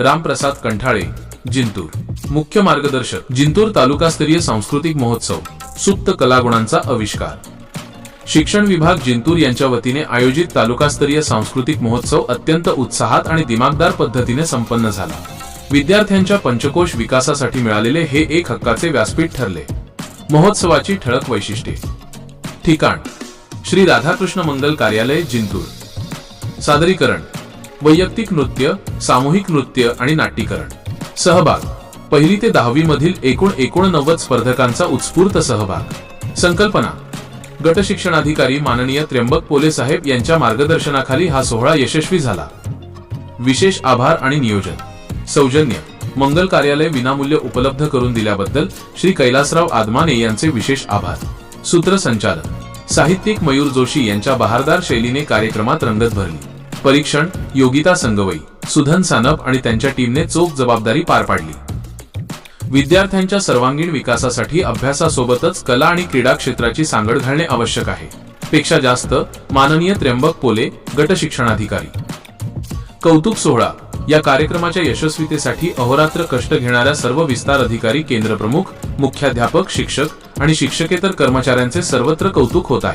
रामप्रसाद कंठाळे जिंतूर. मुख्य मार्गदर्शक जिंतूर तालुकास्तरीय सांस्कृतिक महोत्सव सुप्त कलागुणांचा आविष्कार. शिक्षण विभाग जिंतूर यांच्या वतीने आयोजित तालुकास्तरीय सांस्कृतिक महोत्सव अत्यंत उत्साहात आणि दिमागदार पद्धतीने संपन्न झाला. विद्यार्थ्यांच्या पंचकोश विकासासाठी मिळालेले हे एक हक्काचे व्यासपीठ ठरले. महोत्सवाची ठळक वैशिष्ट्ये. ठिकाण. श्री राधाकृष्ण मंगल कार्यालय जिंतूर. सादरीकरण. वैयक्तिक नृत्य सामूहिक नृत्य आणि नाट्यकरण. सहभाग. पहिली ते दहावी मधील एकूण एकोणनव्वद स्पर्धकांचा उत्स्फूर्त सहभाग. संकल्पना. गट शिक्षणाधिकारी माननीय त्र्यंबक पोले साहेब यांच्या मार्गदर्शनाखाली हा सोहळा यशस्वी झाला. विशेष आभार आणि नियोजन. सौजन्य. मंगल कार्यालय विनामूल्य उपलब्ध करून दिल्याबद्दल श्री कैलासराव आदमाने यांचे विशेष आभार. सूत्रसंचालन. साहित्यिक मयूर जोशी यांच्या बहारदार शैलीने कार्यक्रमात रंगत भरली. परीक्षण योगिता संगवई सुधन सानप आणि त्यांच्या टीमने चोख जबाबदारी पार पाडली. विद्यार्थ्यांच्या सर्वांगीण विकासासाठी अभ्यासासोबतच कला आणि क्रीडा क्षेत्राची सांगड घालणे आवश्यक आहे. पेक्षा जास्त माननीय त्र्यंबक पोले गट शिक्षणाधिकारी. कौतुक सोहळा. या कार्यक्रमाच्या यशस्वीतेसाठी अहोरात्र कष्ट घेणाऱ्या सर्व विस्तार अधिकारी केंद्र प्रमुख मुख्याध्यापक शिक्षक आणि शिक्षकेतर कर्मचाऱ्यांचे सर्वत्र कौतुक होत आहे.